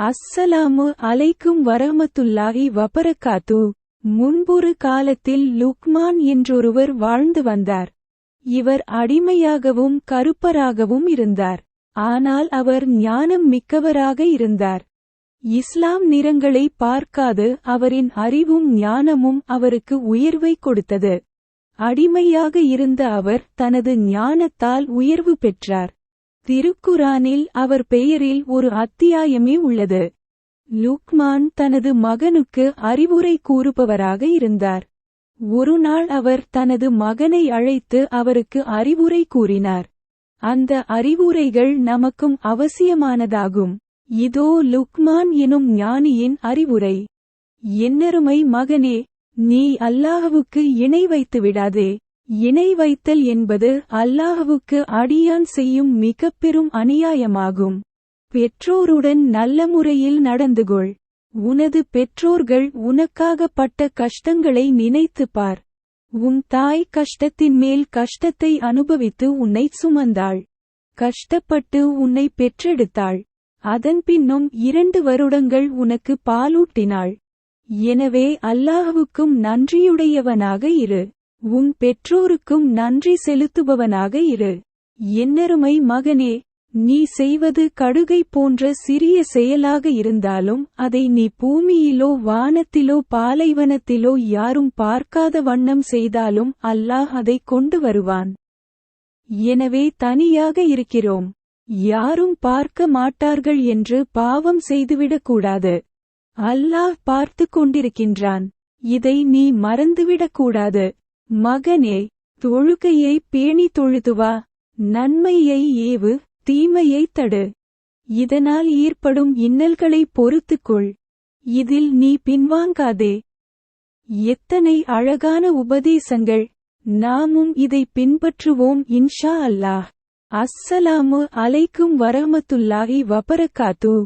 அஸ்ஸலாமு அலைக்கும் வரமத்துல்லாஹி வபரக்காத்து முன்பொரு காலத்தில் லுக்மான் என்றொருவர் வாழ்ந்து வந்தார். இவர் அடிமையாகவும் கருப்பராகவும் இருந்தார். ஆனால் அவர் ஞானம் மிக்கவராக இருந்தார். இஸ்லாம் நிறங்களை பார்க்காது அவரின் அறிவும் ஞானமும் அவருக்கு உயர்வை கொடுத்தது. அடிமையாக இருந்த அவர் தனது ஞானத்தால் உயர்வு பெற்றார். திருக்குரானில் அவர் பெயரில் ஒரு அத்தியாயமே உள்ளது. லுக்மான் தனது மகனுக்கு அறிவுரை கூறுபவராக இருந்தார். ஒருநாள் அவர் தனது மகனை அழைத்து அவருக்கு அறிவுரை கூறினார். அந்த அறிவுரைகள் நமக்கும் அவசியமானதாகும். இதோ லுக்மான் எனும் ஞானியின் அறிவுரை. என்னருமை மகனே நீ அல்லாஹவுக்கு இணை வைத்து விடாதே இணை வைத்தல் என்பது அல்லாஹுவுக்கு அடியான் செய்யும் மிக பெரும் அநியாயமாகும். பெற்றோருடன் நல்ல முறையில் நடந்துகொள். உனது பெற்றோர்கள் உனக்காகப்பட்ட கஷ்டங்களை நினைத்துப் பார். உன் தாய் கஷ்டத்தின் மேல் கஷ்டத்தை அனுபவித்து உன்னை சுமந்தாள். கஷ்டப்பட்டு உன்னை பெற்றெடுத்தாள். அதன் பின்னும் இரண்டு வருடங்கள் உனக்கு பாலூட்டினாள். எனவே அல்லாஹுவுக்கும் நன்றியுடையவனாக இரு. உன் பெற்றோருக்கும் நன்றி செலுத்துபவனாக இரு. என்னருமை மகனே நீ செய்வது கடுகை போன்ற சிறிய செயலாக இருந்தாலும் அதை நீ பூமியிலோ வானத்திலோ பாலைவனத்திலோ யாரும் பார்க்காத வண்ணம் செய்தாலும் அல்லாஹ் அதை கொண்டு வருவான். எனவே தனியாக இருக்கிறோம். யாரும் பார்க்க மாட்டார்கள் என்று பாவம் செய்துவிடக்கூடாது அல்லாஹ் பார்த்து கொண்டிருக்கின்றான். இதை நீ மறந்துவிடக்கூடாது மகனே தொழுகையை பேணி தொழுதுவா. நன்மையை ஏவு தீமையை தடு. இதனால் ஏற்படும் இன்னல்களை பொறுத்துக்கொள். இதில் நீ பின்வாங்காதே. எத்தனை அழகான உபதேசங்கள். நாமும் இதை பின்பற்றுவோம் இன்ஷா அல்லாஹ். அஸ்ஸலாமு அலைக்கும் வரமத்துல்லாஹி வபரகாத்து.